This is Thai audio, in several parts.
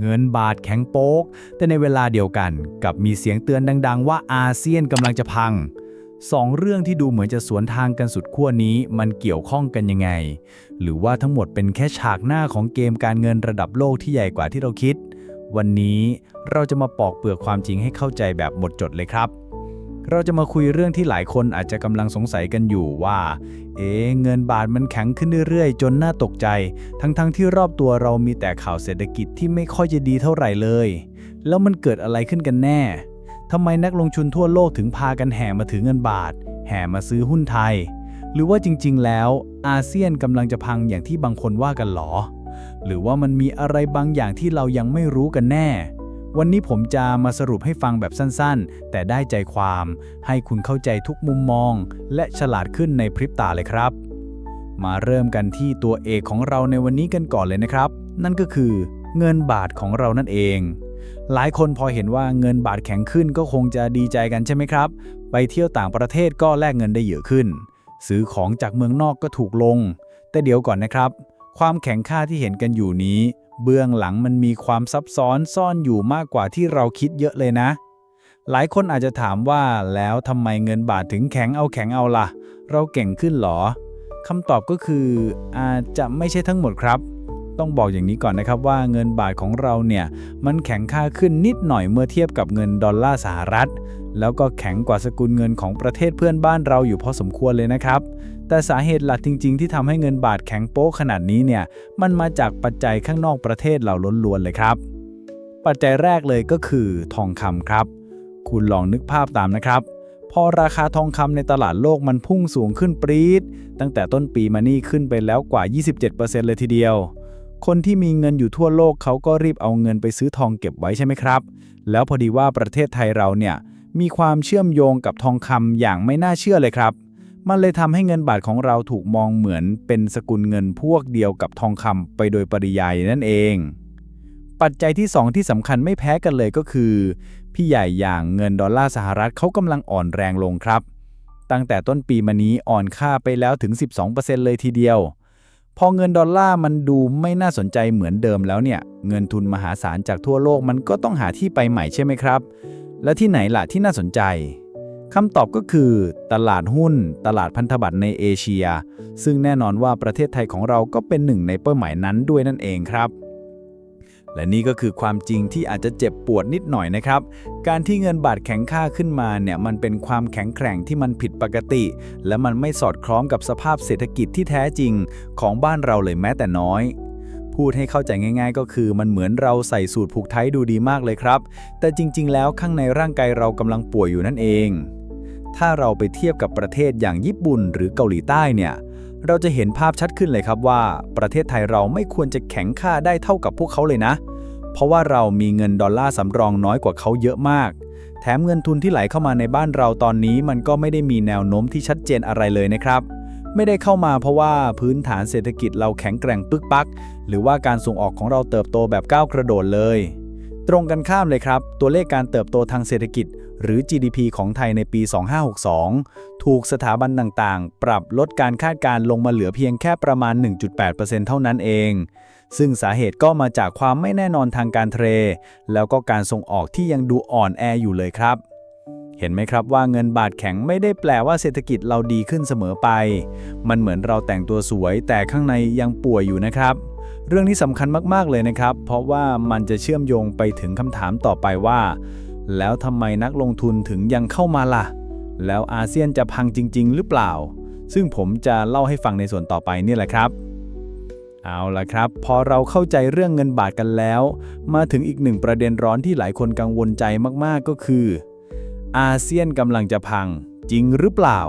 เงินบาทแข็งโป๊ก แต่ในเวลาเดียวกันกับมีเสียงเตือนดัง ๆ ว่าอาเซียนกำลังจะพังสองเรื่องที่ดูเหมือนจะสวนทางกันสุดขั้วนี้มันเกี่ยวข้องกันยังไง หรือว่าทั้งหมดเป็นแค่ฉากหน้าของเกมการเงินระดับโลกที่ใหญ่กว่าที่เราคิด วันนี้เราจะมาปอกเปลือกความจริงให้เข้าใจแบบหมดจดเลยครับ เราจะมาคุยเรื่องที่หลายคนอาจจะกำลังสงสัยกันอยู่ว่า เอ๊เงินบาทมันแข็งขึ้นเรื่อยๆ จนน่าตกใจ ทั้งๆที่รอบตัวเรามีแต่ข่าวเศรษฐกิจที่ไม่ค่อยจะดีเท่าไหร่เลย แล้วมันเกิดอะไรขึ้นกันแน่ทำไมนักลงทุนทั่วโลกถึงพากันแห่มาถือเงินบาท แห่มาซื้อหุ้นไทย หรือว่าจริง ๆ แล้วอาเซียนกำลังจะพังอย่างที่บางคนว่ากันหรอ หรือว่ามันมีอะไรบางอย่างที่เรายังไม่รู้กันแน่ วันนี้ผมจะมาสรุปให้ฟังแบบสั้นๆ แต่ได้ใจความ ให้คุณเข้าใจทุกมุมมอง และฉลาดขึ้นในพริบตาเลยครับ มาเริ่มกันที่ตัวเอกของเราในวันนี้กันก่อนเลยนะครับ นั่นก็คือ เงินบาทของเรานั่นเอง หลายคนพอเห็นว่าเงินบาทแข็งขึ้นก็คงจะดีใจกันใช่ไหมครับ ไปเที่ยวต่างประเทศก็แลกเงินได้เยอะขึ้น ซื้อของจากเมืองนอกก็ถูกลง แต่เดี๋ยวก่อนนะครับ ความแข็งค่าที่เห็นกันอยู่นี้ เบื้องหลังมันมีความซับซ้อนซ่อนอยู่มากกว่าที่เราคิดเยอะเลยนะ หลายคนอาจจะถามว่าแล้วทำไมเงินบาทถึงแข็งเอาแข็งเอาล่ะ เราเก่งขึ้นหรอคำตอบก็คืออาจจะไม่ใช่ทั้งหมดครับ ต้องบอกอย่างนี้ก่อนนะครับว่าเงินบาทของเราเนี่ย มันแข็งค่าขึ้นนิดหน่อยเมื่อเทียบกับเงินดอลลาร์สหรัฐ แล้วก็แข็งกว่าสกุลเงินของประเทศเพื่อนบ้านเราอยู่พอสมควรเลยนะครับ แต่สาเหตุหลักจริง ๆ ที่ทำให้เงินบาทแข็งโป๊ะขนาดนี้เนี่ย มันมาจากปัจจัยข้างนอกประเทศเราล้วนๆเลยครับ ปัจจัยแรกเลยก็คือทองคำครับ คุณลองนึกภาพตามนะครับ พอราคาทองคำในตลาดโลกมันพุ่งสูงขึ้นปรี๊ด ตั้งแต่ต้นปีมานี่ขึ้นไปแล้วกว่า 27%เลยทีเดียวคนที่มีเงินอยู่ทั่วโลกเขาก็รีบเอาเงินไปซื้อทองเก็บไว้ใช่ไหมครับ แล้วพอดีว่าประเทศไทยเราเนี่ยมีความเชื่อมโยงกับทองคำอย่างไม่น่าเชื่อเลยครับ มันเลยทำให้เงินบาทของเราถูกมองเหมือนเป็นสกุลเงินพวกเดียวกับทองคำไปโดยปริยายนั่นเอง ปัจจัยที่ 2 ที่สำคัญไม่แพ้กันเลยก็คือ พี่ใหญ่อย่างเงินดอลลาร์สหรัฐเขากำลังอ่อนแรงลงครับ ตั้งแต่ต้นปีมานี้อ่อนค่าไปแล้วถึง 12%เลยทีเดียว พอเงินดอลลาร์มันดูไม่น่าสนใจเหมือนเดิมแล้วเนี่ย เงินทุนมหาศาลจากทั่วโลกมันก็ต้องหาที่ไปใหม่ใช่ไหมครับ และที่ไหนล่ะที่น่าสนใจ คำตอบก็คือตลาดหุ้น ตลาดพันธบัตรในเอเชีย ซึ่งแน่นอนว่าประเทศไทยของเราก็เป็นหนึ่งในเป้าหมายนั้นด้วยนั่นเองครับและนี่ก็คือความจริงที่อาจจะเจ็บปวดนิดหน่อยนะครับ การที่เงินบาทแข็งค่าขึ้นมาเนี่ยมันเป็นความแข็งแกร่งที่มันผิดปกติ และมันไม่สอดคล้องกับสภาพเศรษฐกิจที่แท้จริงของบ้านเราเลยแม้แต่น้อย พูดให้เข้าใจง่าย ๆ ก็คือมันเหมือนเราใส่สูตรผูกไทยดูดีมากเลยครับ แต่จริง ๆ แล้วข้างในร่างกายเรากำลังป่วยอยู่นั่นเอง ถ้าเราไปเทียบกับประเทศอย่างญี่ปุ่นหรือเกาหลีใต้เนี่ย เราจะเห็นภาพชัดขึ้นเลยครับว่า ประเทศไทยเราไม่ควรจะแข็งค่าได้เท่ากับพวกเขาเลยนะ เพราะว่าเรามีเงินดอลลาร์สำรองน้อยกว่าเขาเยอะมาก แถมเงินทุนที่ไหลเข้ามาในบ้านเราตอนนี้ มันก็ไม่ได้มีแนวโน้มที่ชัดเจนอะไรเลยนะครับไม่ได้เข้ามาเพราะว่าพื้นฐานเศรษฐกิจเราแข็งแกร่งปึกปัก หรือว่าการส่งออกของเราเติบโตแบบก้าวกระโดดเลย ตรงกันข้ามเลยครับ ตัวเลขการเติบโตทางเศรษฐกิจ หรือ GDP ของไทยในปี 2562 ถูกสถาบันต่างๆ ปรับลดการคาดการณ์ลงมาเหลือเพียงแค่ประมาณ 1.8%เท่านั้นเอง ซึ่งสาเหตุก็มาจากความไม่แน่นอนทางการเทรดแล้วก็การส่งออกที่ยังดูอ่อนแออยู่เลยครับเห็นไหมครับว่าเงินบาทแข็งไม่ได้แปลว่าเศรษฐกิจเราดีขึ้นเสมอไป มันเหมือนเราแต่งตัวสวยแต่ข้างในยังป่วยอยู่นะครับ เรื่องนี้สำคัญมากๆเลยนะครับ เพราะว่ามันจะเชื่อมโยงไปถึงคำถามต่อไปว่า แล้วทำไมนักลงทุนถึงยังเข้ามาล่ะ แล้วอาเซียนจะพังจริง ๆ หรือเปล่า ซึ่งผมจะเล่าให้ฟังในส่วนต่อไปนี่แหละครับ เอาละครับ พอเราเข้าใจเรื่องเงินบาทกันแล้ว มาถึงอีกหนึ่งประเด็นร้อนที่หลายคนกังวลใจมากๆก็คือ อาเซียนกำลังจะพังจริงหรือเปล่า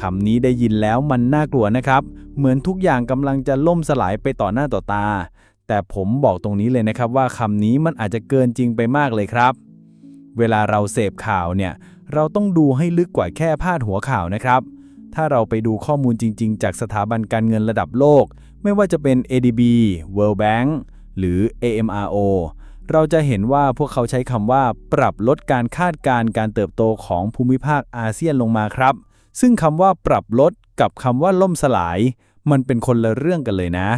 คำนี้ได้ยินแล้วมันน่ากลัวนะครับ เหมือนทุกอย่างกำลังจะล่มสลายไปต่อหน้าต่อตา แต่ผมบอกตรงนี้เลยนะครับว่าคำนี้มันอาจจะเกินจริงไปมากเลยครับ เวลาเราเสพข่าวเนี่ย เราต้องดูให้ลึกกว่าแค่พาดหัวข่าวนะครับ ถ้าเราไปดูข้อมูลจริง ๆ จากสถาบันการเงินระดับโลก ไม่ว่าจะเป็น ADB World Bank หรือ AMRO เราจะเห็นว่าพวกเขาใช้คำว่าปรับลดการคาดการณ์การเติบโตของภูมิภาคอาเซียนลงมาครับ ซึ่งคำว่าปรับลดกับคำว่าล่มสลาย มันเป็นคนละเรื่องกันเลยนะ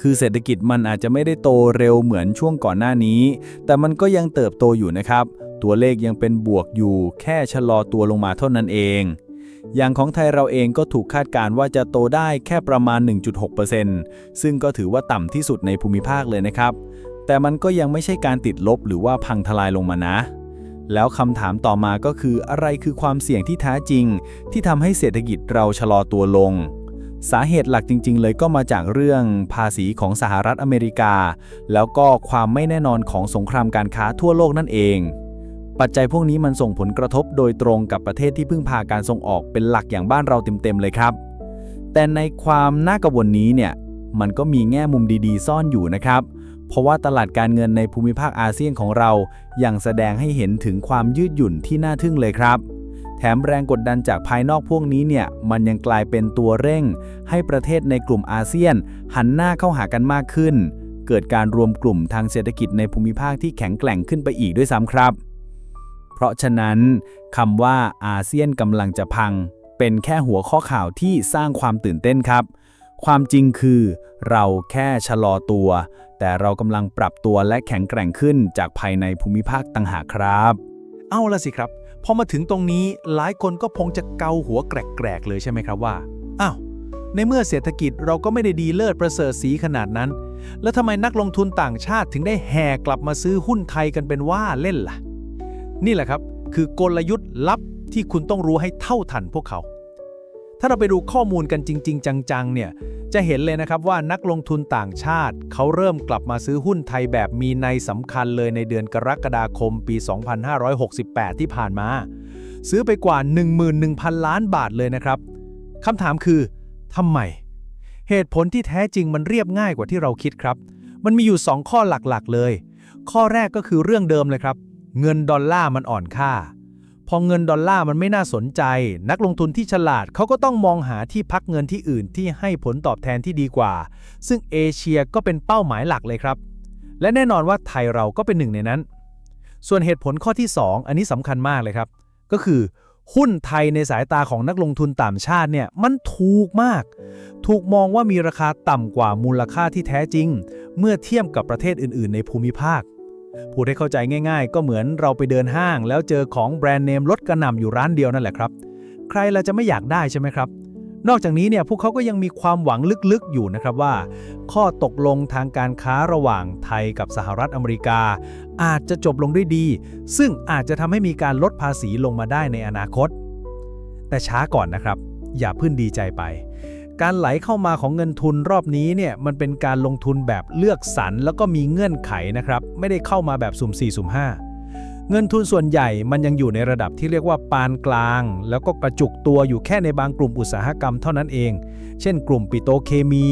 คือเศรษฐกิจมันอาจจะไม่ได้โตเร็วเหมือนช่วงก่อนหน้านี้ แต่มันก็ยังเติบโตอยู่นะครับ ตัวเลขยังเป็นบวกอยู่ แค่ชะลอตัวลงมาเท่านั้นเอง อย่างของไทยเราเองก็ถูกคาดการณ์ว่าจะโตได้แค่ประมาณ 1.6%ซึ่งก็ถือว่าต่ำที่สุดในภูมิภาคเลยนะครับ แต่มันก็ยังไม่ใช่การติดลบหรือว่าพังทลายลงมานะ แล้วคำถามต่อมาก็คืออะไรคือความเสี่ยงที่แท้จริง ที่ทำให้เศรษฐกิจเราชะลอตัวลง สาเหตุหลักจริง ๆ เลยก็มาจากเรื่องภาษีของสหรัฐอเมริกา แล้วก็ความไม่แน่นอนของสงครามการค้าทั่วโลกนั่นเอง ปัจจัยพวกนี้มันส่งผลกระทบโดยตรงกับประเทศที่พึ่งพาการส่งออกเป็นหลักอย่างบ้านเราเต็มๆเลยครับ แต่ในความน่ากังวลนี้เนี่ยมันก็มีแง่มุมดีๆ ซ่อนอยู่นะครับ เพราะว่าตลาดการเงินในภูมิภาคอาเซียนของเรายังแสดงให้เห็นถึงความยืดหยุ่นที่น่าทึ่งเลยครับ แถมแรงกดดันจากภายนอกพวกนี้เนี่ย มันยังกลายเป็นตัวเร่ง ให้ประเทศในกลุ่มอาเซียน หันหน้าเข้าหากันมากขึ้น เกิดการรวมกลุ่มทางเศรษฐกิจในภูมิภาคที่แข็งแกร่งขึ้นไปอีกด้วยซ้ำครับ เพราะฉะนั้นคำว่าอาเซียนกำลังจะพัง เป็นแค่หัวข้อข่าวที่สร้างความตื่นเต้นครับ ความจริงคือ เราแค่ชะลอตัว แต่เรากำลังปรับตัวและแข็งแกร่งขึ้นจากภายในภูมิภาคต่างหากครับ เอาละสิครับพอมาถึงตรงนี้หลายคนก็คงจะเกาหัวแกรกๆเลยใช่ไหมครับว่าอ้าวในเมื่อเศรษฐกิจเราก็ไม่ได้ดีเลิศประเสริฐสีขนาดนั้น แล้วทำไมนักลงทุนต่างชาติถึงได้แห่กลับมาซื้อหุ้นไทยกันเป็นว่าเล่นล่ะ นี่แหละครับ คือกลยุทธ์ลับที่คุณต้องรู้ให้เท่าทันพวกเขา ถ้าเราไปดูข้อมูลกันจริง ๆ จังๆเนี่ย จะเห็นเลยนะครับว่านักลงทุนต่างชาติ เขาเริ่มกลับมาซื้อหุ้นไทยแบบมีในสำคัญเลยในเดือนกรกฎาคมปี 2568 ที่ผ่านมา ซื้อไปกว่า 11,000 ล้านบาทเลยนะครับคำถามคือทำไม เหตุผลที่แท้จริงมันเรียบง่ายกว่าที่เราคิดครับ มันมีอยู่ 2 ข้อหลักๆเลย ข้อแรกก็คือเรื่องเดิมเลยครับ เงินดอลลาร์มันอ่อนค่า พอเงินดอลลาร์มันไม่น่าสนใจ นักลงทุนที่ฉลาดเขาก็ต้องมองหาที่พักเงินที่อื่นที่ให้ผลตอบแทนที่ดีกว่า ซึ่งเอเชียก็เป็นเป้าหมายหลักเลยครับ และแน่นอนว่าไทยเราก็เป็นหนึ่งในนั้น ส่วนเหตุผลข้อที่ 2 อันนี้สำคัญมากเลยครับ ก็คือ หุ้นไทยในสายตาของนักลงทุนต่างชาติเนี่ยมันถูกมาก ถูกมองว่ามีราคาต่ำกว่ามูลค่าที่แท้จริง เมื่อเทียบกับประเทศอื่น ๆ ในภูมิภาค พูดให้เข้าใจง่าย ๆ ก็เหมือนเราไปเดินห้าง แล้วเจอของแบรนด์เนมลดกระหน่ำอยู่ร้านเดียวนั่นแหละครับ ใครเราจะไม่อยากได้ใช่ไหมครับ นอกจากนี้เนี่ยพวกเขาก็ยังมีความหวังลึกๆอยู่นะครับว่า ข้อตกลงทางการค้าระหว่างไทยกับสหรัฐอเมริกา อาจจะจบลงด้วยดี ซึ่งอาจจะทำให้มีการลดภาษีลงมาได้ในอนาคต แต่ช้าก่อนนะครับ อย่าพิ่งดีใจไป การไหลเข้ามาของเงินทุนรอบนี้เนี่ยมันเป็นการลงทุนแบบเลือกสรรแล้วก็มีเงื่อนไขนะครับ ไม่ได้เข้ามาแบบสุ่ม4สุ่ม5 เงินทุนส่วนใหญ่มันยังอยู่ในระดับที่เรียกว่าปานกลาง แล้วก็กระจุกตัวอยู่แค่ในบางกลุ่มอุตสาหกรรมเท่านั้นเอง เช่น กลุ่มปิโตเคมี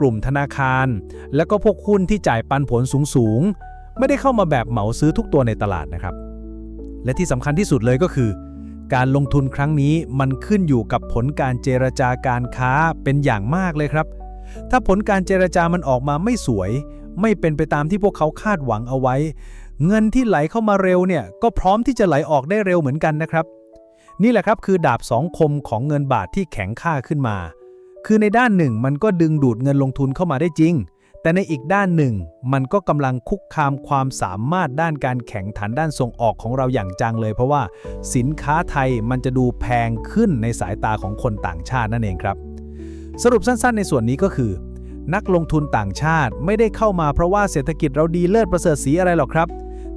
กลุ่มธนาคาร แล้วก็พวกหุ้นที่จ่ายปันผลสูงๆไม่ได้เข้ามาแบบเหมาซื้อทุกตัวในตลาดนะครับ และที่สำคัญที่สุดเลยก็คือ การลงทุนครั้งนี้มันขึ้นอยู่กับผลการเจรจาการค้าเป็นอย่างมากเลยครับ ถ้าผลการเจรจามันออกมาไม่สวย ไม่เป็นไปตามที่พวกเขาคาดหวังเอาไว้ เงินที่ไหลเข้ามาเร็วเนี่ยก็พร้อมที่จะไหลออกได้เร็วเหมือนกันนะครับ นี่แหละครับคือดาบสองคมของเงินบาทที่แข็งค่าขึ้นมา คือในด้านหนึ่งมันก็ดึงดูดเงินลงทุนเข้ามาได้จริง แต่ในอีกด้านหนึ่ง มันก็กำลังคุกคามความสามารถด้านการแข่งขันด้านส่งออกของเราอย่างจังเลย เพราะว่าสินค้าไทยมันจะดูแพงขึ้นในสายตาของคนต่างชาตินั่นเองครับ สรุปสั้นๆ ในส่วนนี้ก็คือ นักลงทุนต่างชาติไม่ได้เข้ามาเพราะว่าเศรษฐกิจเราดีเลิศประเสริฐสีอะไรหรอกครับ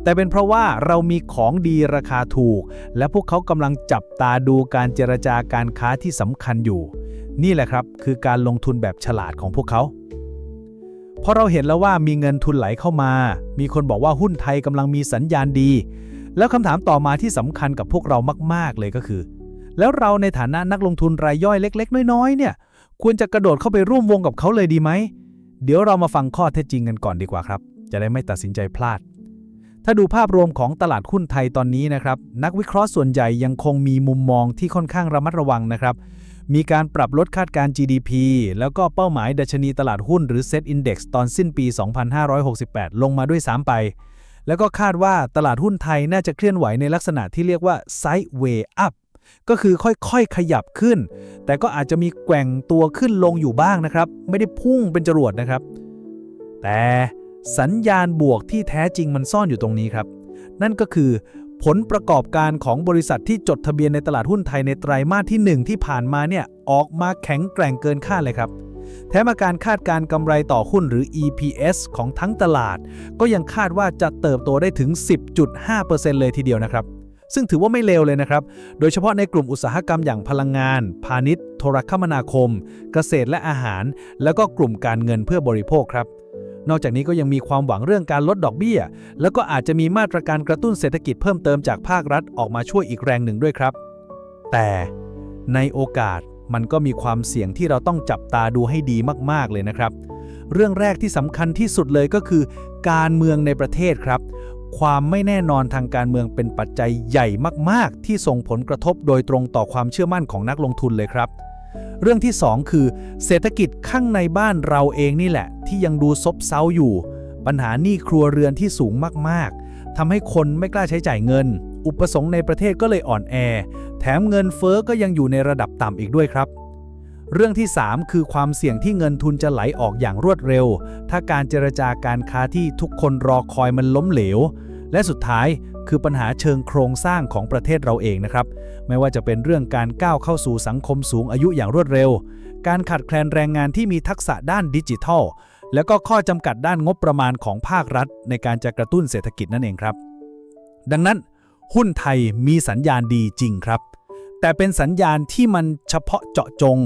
แต่เป็นเพราะว่าเรามีของดีราคาถูก และพวกเขากำลังจับตาดูการเจรจาการค้าที่สำคัญอยู่ นี่แหละครับ คือการลงทุนแบบฉลาดของพวกเขา พอเราเห็นแล้วว่ามีเงินทุนไหลเข้ามา มีคนบอกว่าหุ้นไทยกำลังมีสัญญาณดี แล้วคำถามต่อมาที่สำคัญกับพวกเรามาก ๆ เลยก็คือ แล้วเราในฐานะนักลงทุนรายย่อยเล็ก ๆ น้อย ๆ เนี่ย ควรจะกระโดดเข้าไปร่วมวงกับเขาเลยดีไหม เดี๋ยวเรามาฟังข้อเท็จจริงกันก่อนดีกว่าครับ จะได้ไม่ตัดสินใจพลาด ถ้าดูภาพรวมของตลาดหุ้นไทยตอนนี้นะครับ นักวิเคราะห์ส่วนใหญ่ยังคงมีมุมมองที่ค่อนข้างระมัดระวังนะครับ มีการปรับลดคาดการ์ GDP แล้วก็เป้าหมายดัชนีตลาดหุ้นหรือ Set Index ตอนสิ้นปี 2568 ลงมาด้วย 3 ไป แล้วก็คาดว่าตลาดหุ้นไทยน่าจะเคลื่อนไหวในลักษณะที่เรียกว่า Sideway Up ก็คือค่อยๆ ขยับขึ้น แต่ก็อาจจะมีแกว่งตัวขึ้นลงอยู่บ้างนะครับ ไม่ได้พุ่งเป็นจรวดนะครับ แต่สัญญาณบวกที่แท้จริงมันซ่อนอยู่ตรงนี้ครับ นั่นก็คือ ผลประกอบการของบริษัทที่จดทะเบียนในตลาดหุ้นไทยในไตรามาสที่ 1 ที่ผ่านมาเนี่ยออกมาแข็งแกร่งเกินคาดเลยครับ แถมาการคาดการกำไรต่อหุ้นหรือ EPS ของทั้งตลาด ก็ยังคาดว่าจะเติบโตได้ถึง 10.5%เลยทีเดียวนะครับ ซึ่งถือว่าไม่เลวเลยนะครับ โดยเฉพาะในกลุ่มอุตสาหกรรมอย่างพลังงาน พาณิชย์ โทรคมนาคม เกษตรและอาหาร แล้วก็กลุ่มการเงินเพื่อบริโภคครับ นอกจากนี้ก็ยังมีความหวังเรื่องการลดดอกเบี้ย แล้วก็อาจจะมีมาตรการกระตุ้นเศรษฐกิจเพิ่มเติมจากภาครัฐออกมาช่วยอีกแรงหนึ่งด้วยครับ แต่ในโอกาสมันก็มีความเสี่ยงที่เราต้องจับตาดูให้ดีมาก ๆ เลยนะครับ เรื่องแรกที่สำคัญที่สุดเลยก็คือ การเมืองในประเทศครับ ความไม่แน่นอนทางการเมืองเป็นปัจจัยใหญ่มาก ๆ ที่ส่งผลกระทบโดยตรงต่อความเชื่อมั่นของนักลงทุนเลยครับ เรื่องที่ 2 คือ เศรษฐกิจข้างในบ้านเราเองนี่แหละ ที่ยังดูซบเซาอยู่ ปัญหาหนี้ครัวเรือนที่สูงมากๆทำให้คนไม่กล้าใช้จ่ายเงิน อุปสงค์ในประเทศก็เลยอ่อนแอ แถมเงินเฟ้อก็ยังอยู่ในระดับต่ำอีกด้วยครับเรื่องที่ 3 คือความเสี่ยงที่เงินทุนจะไหลออกอย่างรวดเร็ว ถ้าการเจรจาการค้าที่ทุกคนรอคอยมันล้มเหลว และสุดท้ายคือปัญหาเชิงโครงสร้างของประเทศเราเองนะครับ ไม่ว่าจะเป็นเรื่องการก้าวเข้าสู่สังคมสูงอายุอย่างรวดเร็ว การขาดแคลนแรงงานที่มีทักษะด้านดิจิทัล แล้วก็ข้อจำกัดด้านงบประมาณของภาครัฐ ในการจะกระตุ้นเศรษฐกิจนั่นเองครับ ดังนั้น หุ้นไทยมีสัญญาณดีจริงครับ แต่เป็นสัญญาณที่มันเฉพาะเจาะจง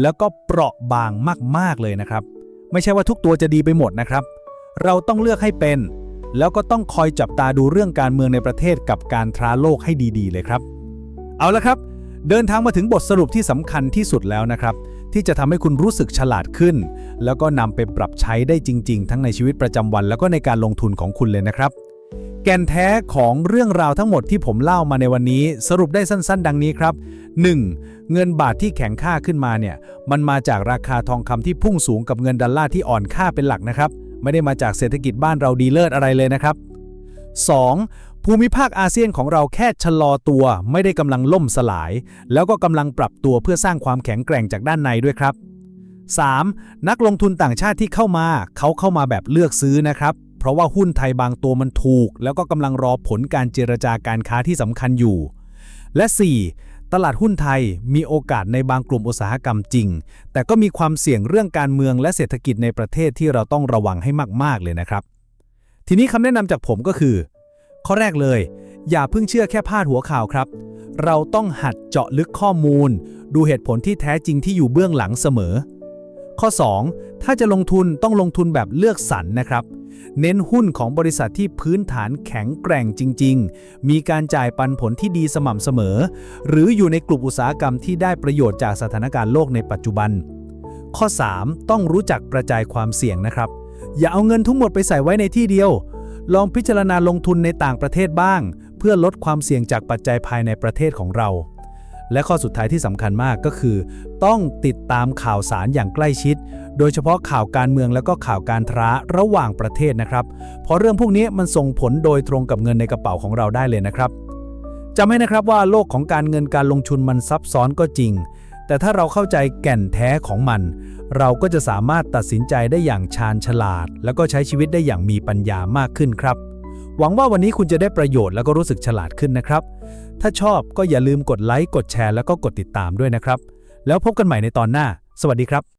แล้วก็เปราะบางมากๆเลยนะครับ ไม่ใช่ว่าทุกตัวจะดีไปหมดนะครับ เราต้องเลือกให้เป็น แล้วก็ต้องคอยจับตาดูเรื่องการเมืองในประเทศกับการทราโลกให้ดีๆ เลยครับ เอาละครับ เดินทางมาถึงบทสรุปที่สำคัญที่สุดแล้วนะครับ ที่จะทำให้คุณรู้สึกฉลาดขึ้น แล้วก็นำไปปรับใช้ได้จริง ๆ ทั้งในชีวิตประจำวัน แล้วก็ในการลงทุนของคุณเลยนะครับ แกนแท้ของเรื่องราวทั้งหมดที่ผมเล่ามาในวันนี้ สรุปได้สั้น ๆ ดังนี้ครับ 1. เงินบาทที่แข็งค่าขึ้นมาเนี่ย มันมาจากราคาทองคำที่พุ่งสูงกับเงินดอลลาร์ที่อ่อนค่าเป็นหลักนะครับ ไม่ได้มาจากเศรษฐกิจบ้านเราดีเลิศอะไรเลยนะครับ 2. ภูมิภาคอาเซียนของเราแค่ชะลอตัว ไม่ได้กำลังล่มสลาย แล้วก็กำลังปรับตัวเพื่อสร้างความแข็งแกร่งจากด้านในด้วยครับ 3. นักลงทุนต่างชาติที่เข้ามา เขาเข้ามาแบบเลือกซื้อนะครับ เพราะว่าหุ้นไทยบางตัวมันถูก แล้วก็กำลังรอผลการเจรจาการค้าที่สำคัญอยู่ และ 4. ตลาดหุ้นไทยมีโอกาสในบางกลุ่มอุตสาหกรรมจริง แต่ก็มีความเสี่ยงเรื่องการเมืองและเศรษฐกิจในประเทศที่เราต้องระวังให้มาก ๆ เลยนะครับ ทีนี้คำแนะนำจากผมก็คือ ข้อแรกเลย อย่าเพิ่งเชื่อแค่พาดหัวข่าวครับ เราต้องหัดเจาะลึกข้อมูล ดูเหตุผลที่แท้จริงที่อยู่เบื้องหลังเสมอ ข้อ 2. ถ้าจะลงทุนต้องลงทุนแบบเลือกสรรนะครับ เน้นหุ้นของบริษัทที่พื้นฐานแข็งแกร่งจริง ๆ มีการจ่ายปันผลที่ดีสม่ำเสมอ หรืออยู่ในกลุ่มอุตสาหกรรมที่ได้ประโยชน์จากสถานการณ์โลกในปัจจุบัน ข้อ 3. ต้องรู้จักกระจายความเสี่ยงนะครับ อย่าเอาเงินทั้งหมดไปใส่ไว้ในที่เดียว ลองพิจารณาลงทุนในต่างประเทศบ้าง เพื่อลดความเสี่ยงจากปัจจัยภายในประเทศของเรา และข้อสุดท้ายที่สำคัญมากก็คือ ต้องติดตามข่าวสารอย่างใกล้ชิด โดยเฉพาะข่าวการเมืองแล้วก็ข่าวการท้าระหว่างประเทศนะครับ เพราะเรื่องพวกนี้มันส่งผลโดยตรงกับเงินในกระเป๋าของเราได้เลยนะครับจำไว้นะครับว่าโลกของการเงินการลงทุนมันซับซ้อนก็จริง แต่ถ้าเราเข้าใจแก่นแท้ของมัน เราก็จะสามารถตัดสินใจได้อย่างชาญฉลาด แล้วก็ใช้ชีวิตได้อย่างมีปัญญามากขึ้นครับ หวังว่าวันนี้คุณจะได้ประโยชน์แล้วก็รู้สึกฉลาดขึ้นนะครับ ถ้าชอบก็อย่าลืมกดไลค์กดแชร์แล้วก็กดติดตามด้วยนะครับ แล้วพบกันใหม่ในตอนหน้า สวัสดีครับ